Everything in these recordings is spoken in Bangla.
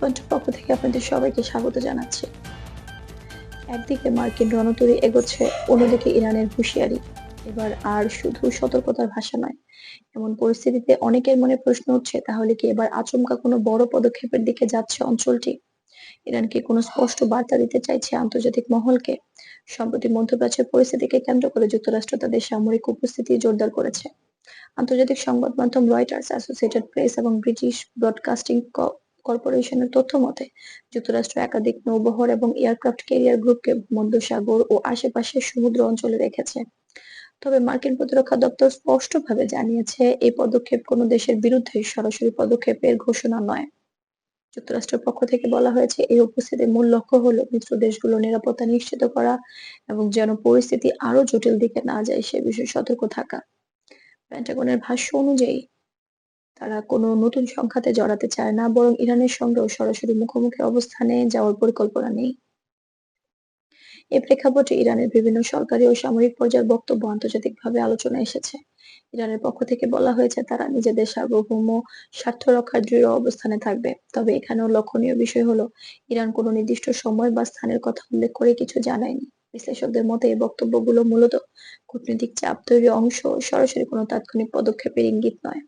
পয়েন্টের পক্ষ থেকে আপনাদের সবাইকে স্বাগত জানাচ্ছি। একদিকে মার্কিন রণতরী এগোচ্ছে, অন্যদিকে ইরানের হুঁশিয়ারি। এবার আর শুধু সতর্কতার ভাষা নয়, এমন পরিস্থিতিতে অনেকের মনে প্রশ্ন উঠছে, তাহলে কি এবার আচমকা কোনো বড় পদক্ষেপের দিকে যাচ্ছে অঞ্চলটি? ইরান কি কোনো স্পষ্ট বার্তা দিতে চাইছে আন্তর্জাতিক মহলকে? সম্প্রতি মধ্যপ্রাচ্যের পরিস্থিতিকে কেন্দ্র করে যুক্তরাষ্ট্র তাদের সামরিক উপস্থিতি জোরদার করেছে। আন্তর্জাতিক সংবাদ মাধ্যম রয়টার্স অ্যাসোসিয়েটেড প্রেস এবং ব্রিটিশ ব্রডকাস্টিং কর্পোরেশনের তথ্য মতে, যুক্তরাষ্ট্র একাধিক নৌবহর এবং এয়ারক্রাফট ক্যারিয়ার গ্রুপকে ভূমধ্যসাগর ও আশেপাশের সমুদ্র অঞ্চলে রেখেছে। তবে মার্কিন প্রতিরক্ষা দপ্তর স্পষ্টভাবে জানিয়েছে, এই পদক্ষেপ কোনো দেশের বিরুদ্ধে সরাসরি পদক্ষেপের ঘোষণা নয়। যুক্তরাষ্ট্রের পক্ষ থেকে বলা হয়েছে, এই উপস্থিতির মূল লক্ষ্য হলো মিত্র দেশগুলোর নিরাপত্তা নিশ্চিত করা এবং যেন পরিস্থিতি আরও জটিল দিকে না যায় সে বিষয়ে সতর্ক থাকা। পেন্টাগনের ভাষ্য অনুযায়ী তারা কোনো নতুন সংঘাতে জড়াতে চায় না, বরং ইরানের সঙ্গেও সরাসরি মুখোমুখি অবস্থানে যাওয়ার পরিকল্পনা নেই। এ প্রেক্ষাপটে ইরানের বিভিন্ন সরকারি ও সামরিক পর্যায়ের বক্তব্য আন্তর্জাতিকভাবে আলোচনায় এসেছে। ইরানের পক্ষ থেকে বলা হয়েছে, তারা নিজেদের সার্বভৌম স্বার্থ রক্ষার দৃঢ় অবস্থানে থাকবে। তবে এখানেও লক্ষণীয় বিষয় হলো, ইরান কোনো নির্দিষ্ট সময় বা স্থানের কথা উল্লেখ করে কিছু জানায়নি। বিশ্লেষকদের মতে, এই বক্তব্যগুলো মূলত কূটনৈতিক চাপ তৈরির অংশ সরাসরি কোনো তাৎক্ষণিক পদক্ষেপের ইঙ্গিত নয়।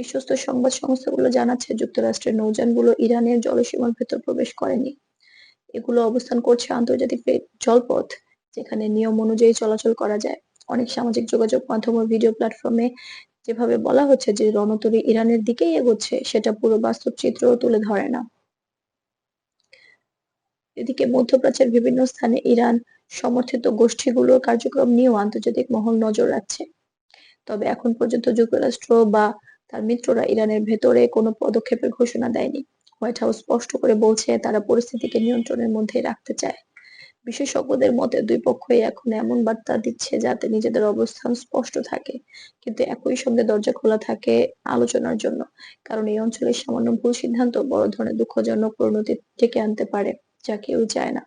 বিশ্বস্ত সংবাদ সংস্থাগুলো জানাচ্ছে, যুক্তরাষ্ট্রের নৌযানগুলো ইরানের জলসীমার ভেতর প্রবেশ করেনি। এগুলো অবস্থান করছে আন্তর্জাতিক জলপথ, যেখানে নিয়ম অনুযায়ী চলাচল করা যায়। অনেক সামাজিক যোগাযোগ মাধ্যম ও ভিডিও প্ল্যাটফর্মে যেভাবে বলা হচ্ছে যে রণতরী ইরানের দিকেই এগোচ্ছে, সেটা পুরো বাস্তব চিত্র তুলে ধরে না। এদিকে মধ্যপ্রাচ্যের বিভিন্ন স্থানে ইরান সমর্থিত গোষ্ঠীগুলোর কার্যক্রম নিয়েও আন্তর্জাতিক মহল নজর রাখছে। তবে এখন পর্যন্ত যুক্তরাষ্ট্র বা তার মিত্ররা ইরানের ভেতরে কোনো পদক্ষেপের ঘোষণা দেয়নি। হোয়াইট হাউস স্পষ্ট করে বলছে, তারা পরিস্থিতিকে নিয়ন্ত্রণের মধ্যে রাখতে চায়। বিশেষজ্ঞদের মতে, দুই পক্ষই এখন এমন বার্তা দিচ্ছে যাতে নিজেদের অবস্থান স্পষ্ট থাকে। কিন্তু একই সঙ্গে দরজা খোলা থাকে আলোচনার জন্য, কারণ এই অঞ্চলের সামান্য ভুল সিদ্ধান্ত বড় ধরনের দুঃখজনক পরিণতি ডেকে আনতে পারে, যা কেউ চায় না।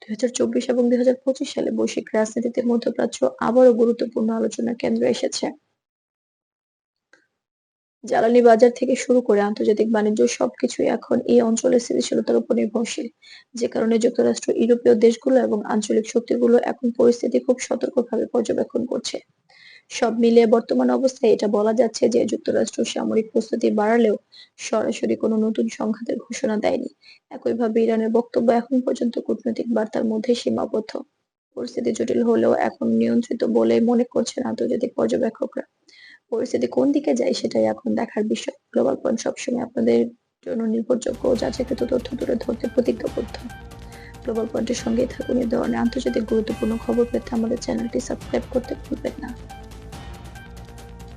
দুই হাজার চব্বিশ এবং দুই হাজার পঁচিশ সালে বৈশ্বিক রাজনীতিতে মধ্যপ্রাচ্য আবারও গুরুত্বপূর্ণ আলোচনার কেন্দ্রে এসেছে। জ্বালানি বাজার থেকে শুরু করে আন্তর্জাতিক বাণিজ্য, সবকিছুই এখন এই অঞ্চলের স্থিতিশীলতার উপর নির্ভরশীল। যে কারণে যুক্তরাষ্ট্র, ইউরোপীয় দেশগুলো এবং আঞ্চলিক শক্তিগুলো এখন পরিস্থিতি খুব সতর্কভাবে পর্যবেক্ষণ করছে। সব মিলিয়ে বর্তমান অবস্থায় এটা বলা যাচ্ছে যে যুক্তরাষ্ট্র সামরিক প্রস্তুতি বাড়ালেও সরাসরি কোনো নতুন সংঘাতের ঘোষণা দেয়নি। একইভাবে ইরানের বক্তব্য এখন পর্যন্ত কূটনৈতিক বার্তার মধ্যে সীমাবদ্ধ। পরিস্থিতি জটিল হলেও এখন নিয়ন্ত্রিত বলে মনে করছেন আন্তর্জাতিক পর্যবেক্ষকরা। পরিস্থিতি কোন দিকে যায় সেটাই এখন দেখার বিষয়। গ্লোবাল পয়েন্ট সবসময় আপনাদের জন্য নির্ভরযোগ্য যাচাইকৃত তথ্য তুলে ধরতে প্রতিজ্ঞাবদ্ধ। গ্লোবাল পয়েন্টের সঙ্গেই থাকুন, এ ধরনের আন্তর্জাতিক গুরুত্বপূর্ণ খবর পেতে আমাদের চ্যানেলটি সাবস্ক্রাইব করতে ভুলবেন না।